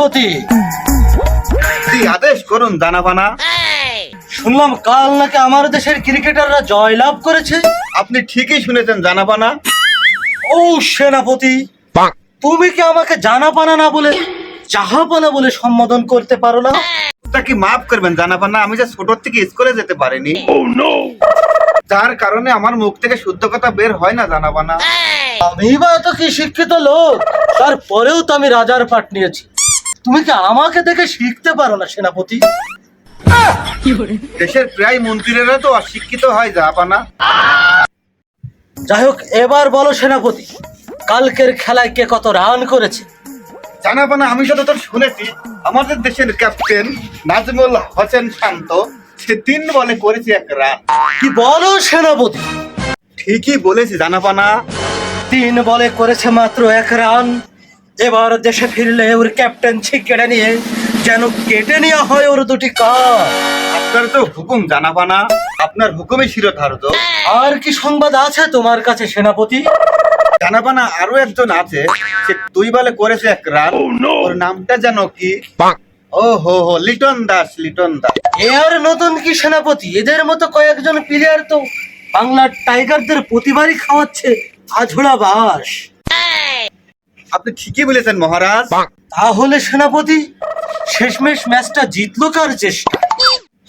সেনাপতি আদেশ করুন জানাবানা শুনলাম কাল নাকি আমার দেশের ক্রিকেটাররা জয়লাভ করেছে। আপনি ঠিকই শুনেছেন জানাবানা ও সেনাপতি তুমি কি আমাকে জানা পানা না বলে জাহাপানা বলে সম্বোধন করতে পারো না? তা কি মাফ করবেন জানাবানা আমি যে ছোট থেকে স্কুলে যেতে পারিনি। যার কারণে আমার মুখ থেকে শুদ্ধ কথা বের হয় না জানাবানা আমি বা এত কি শিক্ষিত লোক? তারপরেও তো আমি রাজার পাট নিয়েছি। তুমি কি আমাকে দেখে শিখতে পারো না সেনাপতি? দেশের প্রায় মন্ত্রীরা তো অশিক্ষিত হয় জাহাপানা যাই হোক এবার বলো সেনাপতি কালকের খেলায় কে কত রান করেছে? জানাবানা আমি যতদূর শুনেছি আমাদের দেশের ক্যাপ্টেন নাজমুল হোসেন শান্ত সে তিন বলে করেছে এক রান। কি বলো সেনাপতি? ঠিকই বলেছি জানাবানা তিন বলে করেছে মাত্র এক রান। এবার দেশে ফিরলে ওর ক্যাপ্টেন্সি কেড়ে নিয়ে যেন কেটে নেওয়া হয় ওর দুটি কাপ আপনার তো হুকুম জানাবানা আপনার হুকুমই শিরোধার্য। আর কি সংবাদ আছে তোমার কাছে সেনাপতি? জানাবানা আরও একজন আছে সে দুই বলে করেছে এক রান ওর নামটা যেন কি? ও হো হো লিটন দাস লিটন দাস। এ আর নতুন কি সেনাপতি? এদের মতো কয়েকজন প্লেয়ার তো বাংলার টাইগারদের প্রতিবারই খাওয়াচ্ছে আঝোড়া বাস। আপনি ঠিকই বলেছেন মহারাজ। তাহলে সেনাপতি শেষমেশ ম্যাচটা জিতলো কার চেষ্টা?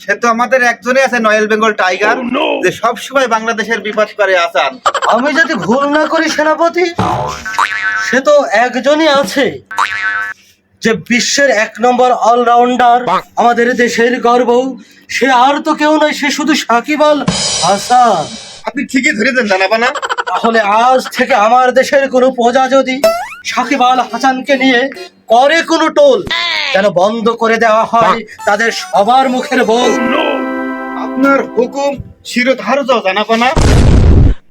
সে তো আমাদের একজনই আছে নয়েল বেঙ্গল টাইগার যে সব সময় বাংলাদেশের বিপদ করে আসান। আমি যদি ভুল না করি সেনাপতি সে তো একজনই আছে যে বিশ্বের এক নম্বর অলরাউন্ডার আমাদের দেশের গর্ব। সে আর তো কেউ নয় সে শুধু সাকিব আল হাসান। আপনি ঠিকই ধরেছেন জানাবানা। তাহলে আজ থেকে আমার দেশের কোনো প্রজা যদি সাকিব আল হাসানকে নিয়ে করে কোনো টোল। যেন বন্ধ করে দেওয়া হয় তাদের সবার মুখের বল। আপনার হুকুম শিরোধার্য জানাবানা